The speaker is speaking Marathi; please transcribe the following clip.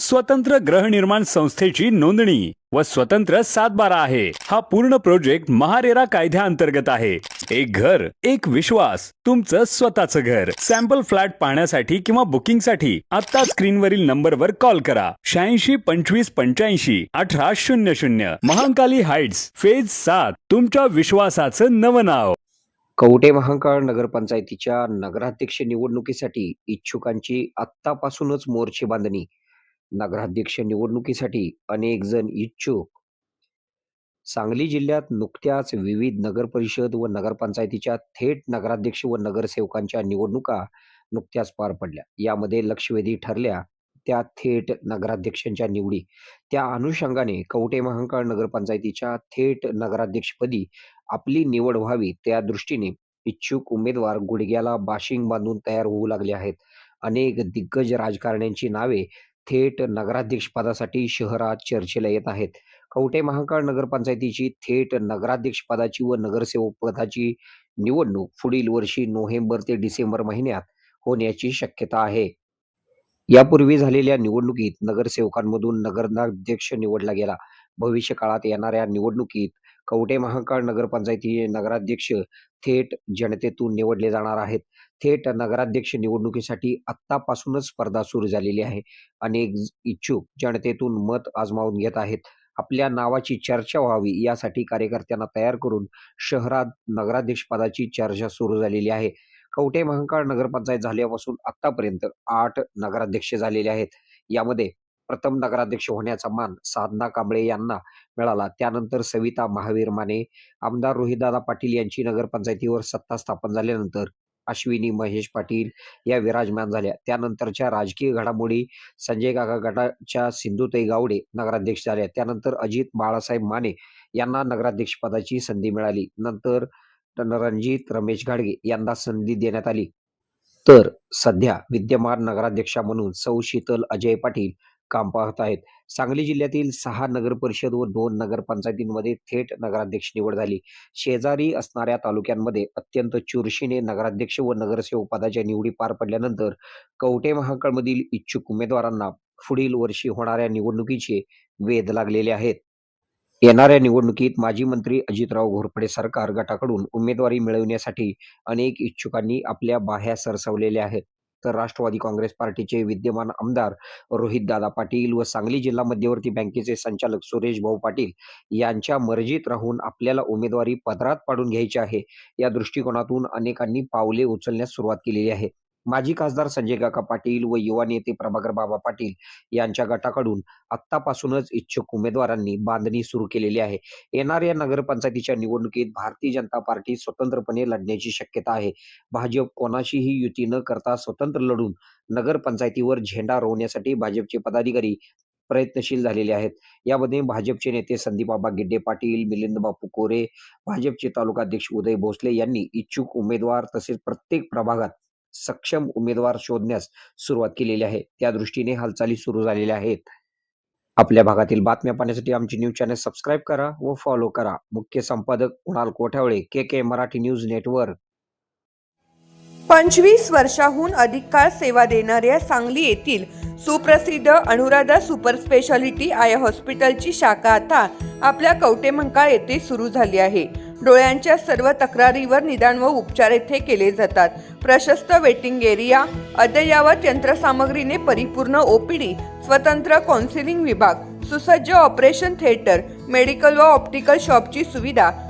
स्वतंत्र गृहनिर्माण संस्थेची नोंदणी व स्वतंत्र सातबारा आहे. हा पूर्ण प्रोजेक्ट महारेरा कायद्याअंतर्गत आहे. एक घर एक विश्वास तुमचं स्वतःचं घर. सॅम्पल फ्लॅट पाहण्यासाठी किंवा बुकिंगसाठी आता स्क्रीनवरील नंबरवर कॉल करा. शहाऐंशी पंचवीस पंच्याऐंशी अठरा शून्य शून्य. महांकाली हाइट्स फेज सात तुमच्या विश्वासाचं नवं नाव. कवटे महांकाळ नगरपंचायतीच्या नगराध्यक्ष निवडणुकीसाठी इच्छुकांची आत्तापासूनच मोर्चे बांधणी. नगराध्यक्ष निवडणुकीसाठी अनेक जण इच्छुक. सांगली जिल्ह्यात नुकत्याच विविध नगरपरिषद व नगरपंचायतीच्या थेट नगराध्यक्ष व नगरसेवकांच्या निवडणुका नुकत्याच पार पडल्या. यामध्ये लक्षवेधी ठरल्या त्या थेट नगराध्यक्षांच्या निवडी. त्या अनुषंगाने कवटे महांकाळ नगरपंचायतीच्या थेट नगराध्यक्षपदी आपली निवड व्हावी त्या दृष्टीने इच्छुक उमेदवार गुडघ्याला बाशिंग बांधून तयार होऊ लागले आहेत. अनेक दिग्गज राजकारण्यांची नावे थेट नगराध्यक्षपदासाठी शहरात चर्चेला येत आहेत. कवठे महाकाळ नगरपंचायतीची थेट नगराध्यक्षपदाची व नगरसेवक पदाची निवडणूक पुढील वर्षी नोव्हेंबर ते डिसेंबर महिन्यात होण्याची शक्यता आहे. यापूर्वी झालेल्या निवडणुकीत नगरसेवकांमधून नगराध्यक्ष निवडला गेला. भविष्य काळात येणाऱ्या निवडणुकीत कवटे महाकाळ नगरपंचायतीचे नगराध्यक्ष थेट जनतेतून निवडले जाणार आहेत. थेट नगराध्यक्ष निवडणुकीसाठी आत्तापासूनच स्पर्धा सुरू झालेली आहे. अनेक इच्छुक जनतेतून मत आजमावून घेत आहेत. आपल्या नावाची चर्चा व्हावी यासाठी कार्यकर्त्यांना तयार करून शहरात नगराध्यक्ष पदाची चर्चा सुरू झालेली आहे. कवटे महांकाळ नगरपंचायत झाल्यापासून आतापर्यंत आठ नगराध्यक्ष झालेले आहेत. यामध्ये प्रथम नगराध्यक्ष होण्याचा मान साधना कांबळे यांना मिळाला. त्यानंतर सविता महावीर माने आमदार रोहितदादा पाटील यांची नगरपंचायतीवर सत्ता स्थापन झाल्यानंतर अश्विनी महेश पाटील या विराजमान झाल्या. त्यानंतरच्या राजकीय घडामोडी संजय काका गटाच्या सिंधुताई गावडे नगराध्यक्ष झाल्या. त्यानंतर अजित बाळासाहेब माने यांना नगराध्यक्ष पदाची संधी मिळाली. नंतर रणजित रमेश घाडगे यांना संधी देण्यात आली. तर सध्या विद्यमान नगराध्यक्षा म्हणून सौ शीतल अजय पाटील काम पाहत आहेत. सांगली जिल्ह्यातील सहा नगर परिषद व दोन नगरपंचायतींमध्ये थेट नगराध्यक्ष निवड झाली. शेजारी असणाऱ्या तालुक्यांमध्ये अत्यंत चुरशीने नगराध्यक्ष व नगरसेवक पदाच्या निवडी पार पडल्यानंतर कवटे महाकाळमधील इच्छुक उमेदवारांना पुढील वर्षी होणाऱ्या निवडणुकीचे वेध लागलेले आहेत. येणाऱ्या निवडणुकीत माजी मंत्री अजितराव घोरपडे सरकार गटाकडून उमेदवारी मिळवण्यासाठी अनेक इच्छुकांनी आपल्या बाह्या सरसवलेल्या आहेत. तर राष्ट्रवादी काँग्रेस पार्टीचे विद्यमान आमदार रोहितदादा पाटील व सांगली जिल्हा मध्यवर्ती बँकेचे संचालक सुरेश भाऊ पाटील यांच्या मर्जीत राहून आपल्याला उमेदवारी पदरात पाडून घ्यायची आहे. या दृष्टिकोनातून अनेकांनी पावले उचलण्यास सुरुवात केलेली आहे. माजी खासदार संजय काका पाटील व युवा नेते प्रभाकर बाबा पाटील यांच्या गटाकडून आत्तापासूनच इच्छुक उमेदवारांनी बांधणी सुरू केलेली आहे. येणाऱ्या नगरपंचायतीच्या निवडणुकीत भारतीय जनता पार्टी स्वतंत्रपणे लढण्याची शक्यता आहे. भाजप कोणाशीही युती न करता स्वतंत्र लढून नगरपंचायतीवर झेंडा रोवण्यासाठी भाजपचे पदाधिकारी प्रयत्नशील झालेले आहेत. यामध्ये भाजपचे नेते संदीपबाबा गिड्डे पाटील मिलिंद बापू कोरे भाजपचे तालुकाध्यक्ष उदय भोसले यांनी इच्छुक उमेदवार तसेच प्रत्येक प्रभागात सक्षम उमेदवार शोधण्यास सुरुवात केलेली आहे. त्या दृष्टीने हालचाली सुरू झालेल्या आहेत. आपल्या भागातील बातम्या पाहण्यासाठी आमची न्यूज चॅनल सबस्क्राईब करा व फॉलो करा. मुख्य संपादक Kunal Kothawale K K Marathi news network पंचवीस वर्षाहून अधिक काळ सेवा देणाऱ्या सांगली येथील सुप्रसिद्ध अनुराधा सुपर स्पेशालिटी आय हॉस्पिटलची शाखा आता आपल्या कवटेमंकाळ येथे सुरू झाली आहे. डोळ्यांच्या सर्व तक्रारीवर निदान व उपचार येथे केले जातात. प्रशस्त वेटिंग एरिया अद्ययावत यंत्रसामग्रीने परिपूर्ण ओपीडी स्वतंत्र काउन्सिलिंग विभाग सुसज्ज ऑपरेशन थिएटर मेडिकल व ऑप्टिकल शॉपची सुविधा